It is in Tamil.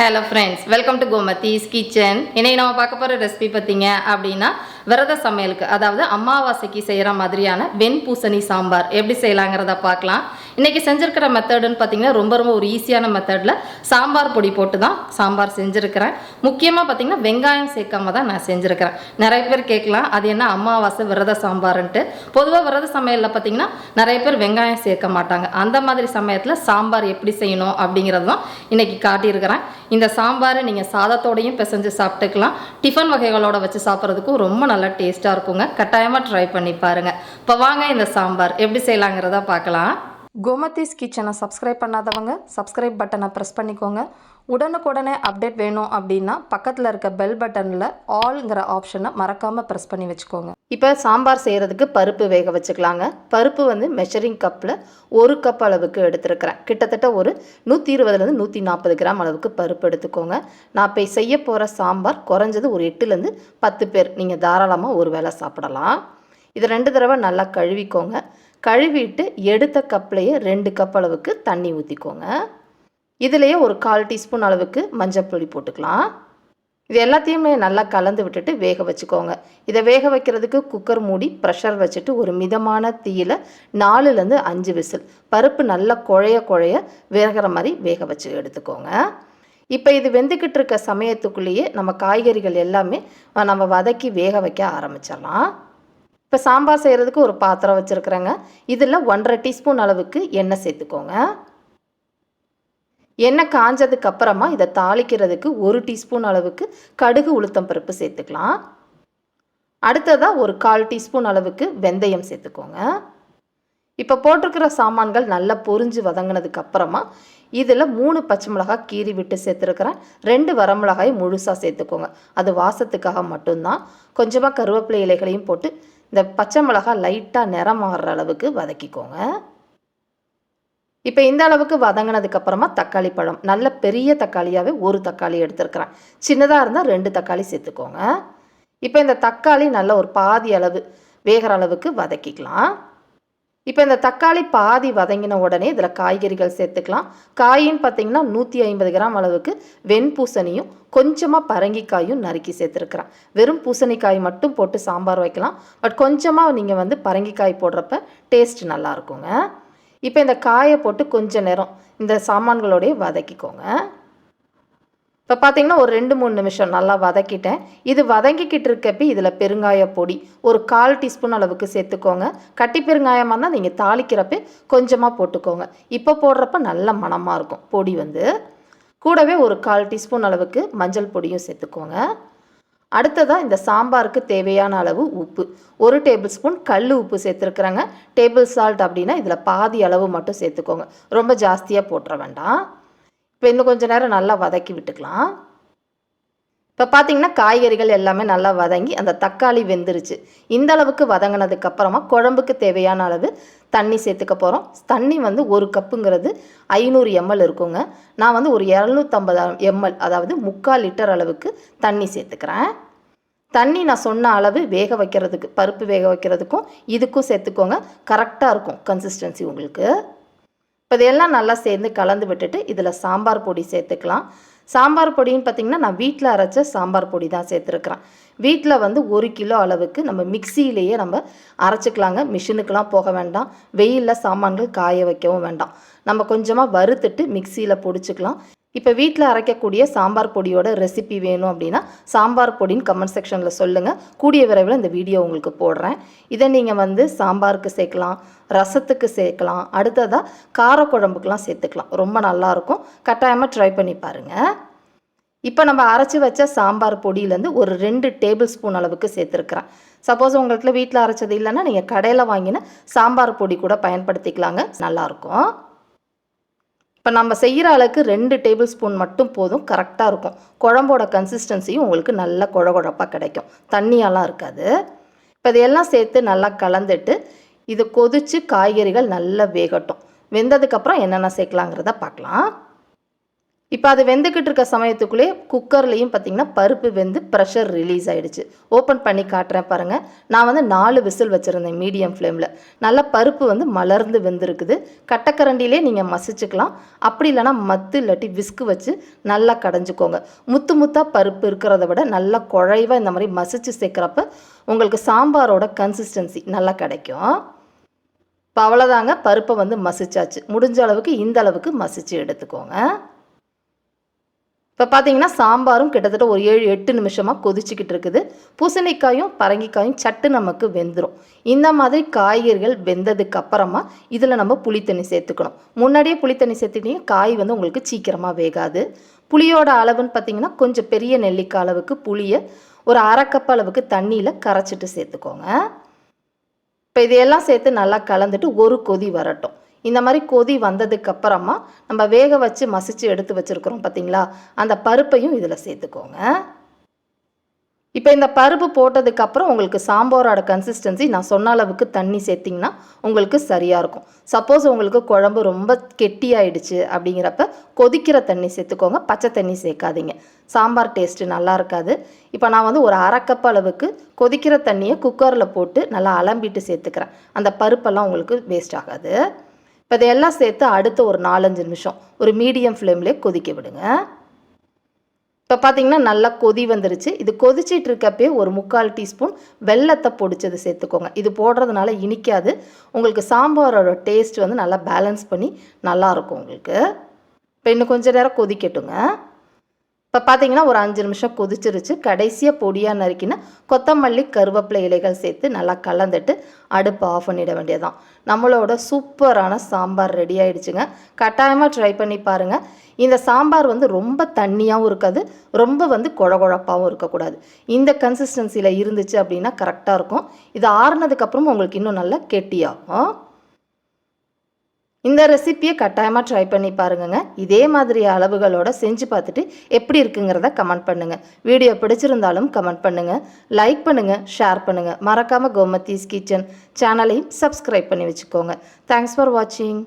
Hello friends welcome to Gomathi's kitchen இன்னைக்கு நம்ம பார்க்க போகிற ரெசிபி பார்த்தீங்க அப்படின்னா விரத சமையலுக்கு அதாவது அமாவாசைக்கு செய்கிற மாதிரியான வெண்பூசணி சாம்பார். எப்படி செய்யலாங்கிறத பார்க்கலாம். இன்றைக்கி செஞ்சுருக்கிற மெத்தடுன்னு பார்த்தீங்கன்னா ரொம்ப ரொம்ப ஒரு ஈஸியான மெத்தடில் சாம்பார் பொடி போட்டு தான் சாம்பார் செஞ்சுருக்கிறேன். முக்கியமாக பார்த்தீங்கன்னா வெங்காயம் சேர்க்காம தான் நான் செஞ்சுருக்கிறேன். நிறைய பேர் கேட்கலாம் அது என்ன அமாவாசை விரத சாம்பார்ன்ட்டு. பொதுவாக விரத சமையலில் பார்த்தீங்கன்னா நிறைய பேர் வெங்காயம் சேர்க்க மாட்டாங்க. அந்த மாதிரி சமயத்தில் சாம்பார் எப்படி செய்யணும் அப்படிங்கிறது தான் இன்றைக்கி காட்டியிருக்கிறேன். இந்த சாம்பாரை நீங்கள் சாதத்தோடையும் பிசைஞ்சு சாப்பிட்டுக்கலாம். டிஃபன் வகைகளோட வச்சு சாப்பிட்றதுக்கும் ரொம்ப நல்லா டேஸ்ட்டாக இருக்குங்க. கட்டாயமாக ட்ரை பண்ணி பாருங்கள் இப்போ வாங்க இந்த சாம்பார் எப்படி செய்யலாங்கிறத பார்க்கலாம். கோமதிஸ் கிச்சனை சப்ஸ்கிரைப் பண்ணாதவங்க சப்ஸ்கிரைப் பட்டனை ப்ரெஸ் பண்ணிக்கோங்க. உடனுக்குடனே அப்டேட் வேணும் அப்படின்னா பக்கத்தில் இருக்க பெல் பட்டனில் ஆல்ங்கிற ஆப்ஷனை மறக்காமல் ப்ரெஸ் பண்ணி வச்சுக்கோங்க. இப்போ சாம்பார் செய்கிறதுக்கு பருப்பு வேக வச்சுக்கலாங்க. பருப்பு வந்து மெஷரிங் கப்பில் ஒரு கப் அளவுக்கு எடுத்துருக்கிறேன். கிட்டத்தட்ட ஒரு நூற்றி இருபதுலேருந்து நூற்றி நாற்பது கிராம் அளவுக்கு பருப்பு எடுத்துக்கோங்க. நான் இப்போ செய்ய போகிற சாம்பார் குறைஞ்சது ஒரு எட்டுலேருந்து பத்து பேர். நீங்கள் தாராளமாக ஒரு வேளை சாப்பிடலாம். இது ரெண்டு தடவை நல்லா கழுவிக்கோங்க. கழுவிட்டு எடுத்த கப்லேயே ரெண்டு கப் அளவுக்கு தண்ணி ஊற்றிக்கோங்க இதுலேயே ஒரு கால் டீஸ்பூன் அளவுக்கு மஞ்சப்பொடி போட்டுக்கலாம். இது எல்லாத்தையுமே நல்லா கலந்து விட்டுட்டு வேக வச்சுக்கோங்க. இதை வேக வைக்கிறதுக்கு குக்கர் மூடி ப்ரெஷர் வச்சுட்டு ஒரு மிதமான தீயில் நாலுலேருந்து அஞ்சு விசில். பருப்பு நல்லா குழைய குழைய வேகிற மாதிரி வேக வச்சு எடுத்துக்கோங்க. இப்போ இது வெந்துக்கிட்டு இருக்க சமயத்துக்குள்ளேயே நம்ம காய்கறிகள் எல்லாமே நம்ம வதக்கி வேக வைக்க ஆரம்பிச்சிடலாம். இப்போ சாம்பார் செய்கிறதுக்கு ஒரு பாத்திரம் வச்சுருக்குறேங்க. இதில் ஒன்றரை டீஸ்பூன் அளவுக்கு எண்ணெய் சேர்த்துக்கோங்க. எண்ணெய் காஞ்சதுக்கு அப்புறமா இதை தாளிக்கிறதுக்கு ஒரு டீஸ்பூன் அளவுக்கு கடுகு உளுத்தம் பருப்பு சேர்த்துக்கலாம். அடுத்ததாக ஒரு கால் டீஸ்பூன் அளவுக்கு வெந்தயம் சேர்த்துக்கோங்க. இப்போ போட்டிருக்கிற சாமான்கள் நல்லா பொரிஞ்சு வதங்கினதுக்கு அப்புறமா இதில் மூணு பச்சை மிளகாய் கீறி விட்டு சேர்த்துருக்குறேன். ரெண்டு வரமிளகாய் முழுசாக சேர்த்துக்கோங்க. அது வாசத்துக்காக மட்டும்தான். கொஞ்சமாக கருவேப்பிலை இலைகளையும் போட்டு இந்த பச்சை மிளகாய் லைட்டாக நிறம் மாறுற அளவுக்கு வதக்கிக்கோங்க. இப்போ இந்த அளவுக்கு வதங்கினதுக்கப்புறமா தக்காளி பழம். நல்ல பெரிய தக்காளியாகவே ஒரு தக்காளி எடுத்துருக்குறேன். சின்னதாக இருந்தால் ரெண்டு தக்காளி சேர்த்துக்கோங்க. இப்போ இந்த தக்காளி நல்ல ஒரு பாதி அளவு வேகிற அளவுக்கு வதக்கிக்கலாம். இப்போ இந்த தக்காளி பாதி வதங்கின உடனே இதில் காய்கறிகள் சேர்த்துக்கலாம். காயின்னு பார்த்தீங்கன்னா நூற்றி ஐம்பது கிராம் அளவுக்கு வெண்பூசணியும் கொஞ்சமாக பரங்கிக்காயும் நறுக்கி சேர்த்துருக்குறேன். வெறும் பூசணிக்காய் மட்டும் போட்டு சாம்பார் வைக்கலாம். பட் கொஞ்சமாக நீங்கள் வந்து பரங்கிக்காய் போடுறப்ப டேஸ்ட் நல்லா இருக்குங்க. இப்போ இந்த காயை போட்டு கொஞ்சம் நேரம் இந்த சாமான்களோடய வதக்கிக்கோங்க. இப்போ பார்த்தீங்கன்னா ஒரு ரெண்டு மூணு நிமிஷம் நல்லா வதக்கிட்டேன். இது வதங்கிக்கிட்டு இருக்கப்பி இதில் பெருங்காய பொடி ஒரு கால் டீஸ்பூன் அளவுக்கு சேர்த்துக்கோங்க. கட்டி பெருங்காயமாக இருந்தால் நீங்கள் தாளிக்கிறப்ப கொஞ்சமாக போட்டுக்கோங்க. இப்போ போடுறப்ப நல்ல மணமாக இருக்கும் பொடி வந்து. கூடவே ஒரு கால் டீஸ்பூன் அளவுக்கு மஞ்சள் பொடியும் சேர்த்துக்கோங்க. அடுத்ததாக இந்த சாம்பாருக்கு தேவையான அளவு உப்பு. ஒரு டேபிள் ஸ்பூன் கல் உப்பு சேர்த்துருக்குறேங்க. டேபிள் சால்ட் அப்படின்னா இதில் பாதி அளவு மட்டும் சேர்த்துக்கோங்க. ரொம்ப ஜாஸ்தியாக போட்டுற வேண்டாம். இப்போ இன்னும் கொஞ்சம் நேரம் நல்லா வதக்கி விட்டுக்கலாம். இப்போ பார்த்தீங்கன்னா காய்கறிகள் எல்லாமே நல்லா வதங்கி அந்த தக்காளி வெந்துருச்சு. இந்த அளவுக்கு வதங்கினதுக்கு அப்புறமா குழம்புக்கு தேவையான அளவு தண்ணி சேர்த்துக்க போகிறோம் தண்ணி வந்து ஒரு கப்புங்கிறது ஐநூறு எம்எல் இருக்குங்க. நான் வந்து ஒரு இரநூத்தம்பது எம்எல் அதாவது முக்கால் லிட்டர் அளவுக்கு தண்ணி சேர்த்துக்கிறேன். தண்ணி நான் சொன்ன அளவு வேக வைக்கிறதுக்கு பருப்பு வேக வைக்கிறதுக்கும் இதுக்கும் சேர்த்துக்கோங்க. கரெக்டாக இருக்கும் கன்சிஸ்டன்சி உங்களுக்கு. இப்போ இதெல்லாம் நல்லா சேர்ந்து கலந்து விட்டுட்டு இதில் சாம்பார் பொடி சேர்த்துக்கலாம். சாம்பார் பொடின்னு பார்த்திங்கன்னா நான் வீட்டில் அரைச்ச சாம்பார் பொடி தான் சேர்த்துருக்குறேன். வீட்டில் வந்து ஒரு கிலோ அளவுக்கு நம்ம மிக்சியிலேயே நம்ம அரைச்சிக்கலாங்க. மிஷினுக்கெலாம் போக வேண்டாம். வெயிலில் சாமான்கள் காய வைக்கவும் வேண்டாம். நம்ம கொஞ்சமாக வறுத்துட்டு மிக்சியில் பொடிச்சுக்கலாம். இப்போ வீட்டில் அரைக்கக்கூடிய சாம்பார் பொடியோட ரெசிபி வேணும் அப்படின்னா சாம்பார் பொடின்னு கமெண்ட் செக்ஷனில் சொல்லுங்கள் கூடிய விரைவில் இந்த வீடியோ உங்களுக்கு போடுறேன். இதை நீங்கள் வந்து சாம்பாருக்கு சேர்க்கலாம் ரசத்துக்கு சேர்க்கலாம் அடுத்ததாக காரக்குழம்புக்கெலாம் சேர்த்துக்கலாம். ரொம்ப நல்லாயிருக்கும். கட்டாயமாக ட்ரை பண்ணி பாருங்கள் இப்போ நம்ம அரைச்சி வச்ச சாம்பார் பொடியிலேருந்து ஒரு ரெண்டு டேபிள் ஸ்பூன் அளவுக்கு சேர்த்துருக்குறேன். சப்போஸ் உங்கள்கிட்ட வீட்டில் அரைச்சது இல்லைன்னா நீங்கள் கடையில் வாங்கின சாம்பார் பொடி கூட பயன்படுத்திக்கலாங்க. நல்லாயிருக்கும். இப்போ நம்ம செய்கிற அளவுக்கு ரெண்டு டேபிள் ஸ்பூன் மட்டும் போதும் கரெக்டாக இருக்கும். குழம்போட கன்சிஸ்டன்சியும் உங்களுக்கு நல்ல குழ குழப்பாக கிடைக்கும். தண்ணியெல்லாம் இருக்காது. இப்போ இதையெல்லாம் சேர்த்து நல்லா கலந்துட்டு இது கொதித்து காய்கறிகள் நல்லா வேகட்டும். வெந்ததுக்கப்புறம் என்னென்ன சேர்க்கலாங்கிறத பார்க்கலாம். இப்போ அது வெந்துக்கிட்டு இருக்க சமயத்துக்குள்ளே குக்கர்லேயும் பார்த்தீங்கன்னா பருப்பு வெந்து ப்ரெஷர் ரிலீஸ் ஆகிடுச்சு ஓப்பன் பண்ணி காட்டுறேன் பாருங்கள் நான் வந்து நாலு விசில் வச்சுருந்தேன் மீடியம் ஃப்ளேமில் நல்லா பருப்பு வந்து மலர்ந்து வெந்திருக்குது. கட்டக்கரண்டிலே நீங்கள் மசிச்சுக்கலாம். அப்படி இல்லைன்னா மத்து இல்லாட்டி விஸ்கு வச்சு நல்லா கடைஞ்சிக்கோங்க. முத்து முத்தாக பருப்பு இருக்கிறத விட நல்லா குழைவாக இந்த மாதிரி மசிச்சு சேர்க்குறப்ப உங்களுக்கு சாம்பாரோட கன்சிஸ்டன்சி நல்லா கிடைக்கும். இப்போ அவ்வளோதாங்க பருப்பை வந்து மசிச்சாச்சு. முடிஞ்ச அளவுக்கு இந்த அளவுக்கு மசிச்சு எடுத்துக்கோங்க. இப்போ பார்த்தீங்கன்னா சாம்பாரும் கிட்டத்தட்ட ஒரு ஏழு எட்டு நிமிஷமாக கொதிச்சுக்கிட்டு இருக்குது. பூசணிக்காயும் பரங்கிக்காயும் சட்டு நமக்கு வெந்துடும் இந்த மாதிரி காய்கறிகள் வெந்ததுக்கு அப்புறமா இதில் நம்ம புளித்தண்ணி சேர்த்துக்கணும். முன்னாடியே புளித்தண்ணி சேர்த்துக்கிட்டீங்க காய் வந்து உங்களுக்கு சீக்கிரமாக வேகாது. புளியோட அளவுன்னு பார்த்தீங்கன்னா கொஞ்சம் பெரிய நெல்லிக்காய் அளவுக்கு புளியை ஒரு அரைக்கப் அளவுக்கு தண்ணியில் கரைச்சிட்டு சேர்த்துக்கோங்க. இப்போ இதையெல்லாம் சேர்த்து நல்லா கலந்துட்டு ஒரு கொதி வரட்டும். இந்த மாதிரி கொதி வந்ததுக்கு அப்புறமா நம்ம வேக வச்சு மசிச்சு எடுத்து வச்சுருக்குறோம் பார்த்தீங்களா அந்த பருப்பையும் இதில் சேர்த்துக்கோங்க. இப்போ இந்த பருப்பு போட்டதுக்கப்புறம் உங்களுக்கு சாம்பாரோட கன்சிஸ்டன்சி நான் சொன்ன அளவுக்கு தண்ணி சேர்த்திங்கன்னா உங்களுக்கு சரியாக இருக்கும். சப்போஸ் உங்களுக்கு குழம்பு ரொம்ப கெட்டியாயிடுச்சு அப்படிங்கிறப்ப கொதிக்கிற தண்ணி சேர்த்துக்கோங்க. பச்சை தண்ணி சேர்க்காதீங்க. சாம்பார் டேஸ்ட்டு நல்லா இருக்காது. இப்போ நான் வந்து ஒரு அரை கப் அளவுக்கு கொதிக்கிற தண்ணியை குக்கரில் போட்டு நல்லா அலம்பிட்டு சேர்த்துக்கிறேன். அந்த பருப்பெல்லாம் உங்களுக்கு வேஸ்ட் ஆகாது. இப்போ இதையெல்லாம் சேர்த்து அடுத்த ஒரு நாலஞ்சு நிமிஷம் ஒரு மீடியம் ஃப்ளேம்லேயே கொதிக்க விடுங்க. இப்போ பார்த்தீங்கன்னா நல்லா கொதி வந்துருச்சு. இது கொதிச்சிட்டு இருக்கப்பே ஒரு முக்கால் டீஸ்பூன் வெள்ளத்தை பொடிச்சது சேர்த்துக்கோங்க. இது போடுறதுனால இனிக்காது. உங்களுக்கு சாம்பாரோட டேஸ்ட் வந்து நல்லா பேலன்ஸ் பண்ணி நல்லாயிருக்கும் உங்களுக்கு. இப்போ இன்னும் கொஞ்ச நேரம் கொதிக்கட்டுங்க. இப்போ பார்த்தீங்கன்னா ஒரு அஞ்சு நிமிஷம் கொதிச்சிருச்சு. கடைசியாக பொடியாக நறுக்கின கொத்தமல்லி கருவேப்பிலை இலைகள் சேர்த்து நல்லா கலந்துட்டு அடுப்பு ஆஃப் பண்ணிட வேண்டியதான் நம்மளோட சூப்பரான சாம்பார் ரெடி ஆயிடுச்சுங்க. கட்டாயமாக ட்ரை பண்ணி பாருங்கள் இந்த சாம்பார் வந்து ரொம்ப தண்ணியாகவும் இருக்காது. ரொம்ப வந்து குழகுழப்பாகவும் இருக்கக்கூடாது. இந்த கன்சிஸ்டன்சியில் இருந்துச்சு அப்படின்னா கரெக்டாக இருக்கும். இது ஆறுனதுக்கப்புறம் உங்களுக்கு இன்னும் நல்லா கெட்டியாகும். இந்த ரெசிப்பியை கட்டாயமாக ட்ரை பண்ணி பாருங்கங்க. இதே மாதிரி அளவுகளோட செஞ்சு பார்த்துட்டு எப்படி இருக்குங்கிறத கமெண்ட் பண்ணுங்கள் வீடியோ பிடிச்சிருந்தாலும் கமெண்ட் பண்ணுங்கள் லைக் பண்ணுங்கள் ஷேர் பண்ணுங்கள் மறக்காமல் கோமத்தீஸ் கிச்சன் சேனலையும் சப்ஸ்கிரைப் பண்ணி வச்சுக்கோங்க. தேங்க்ஸ் ஃபார் வாட்சிங்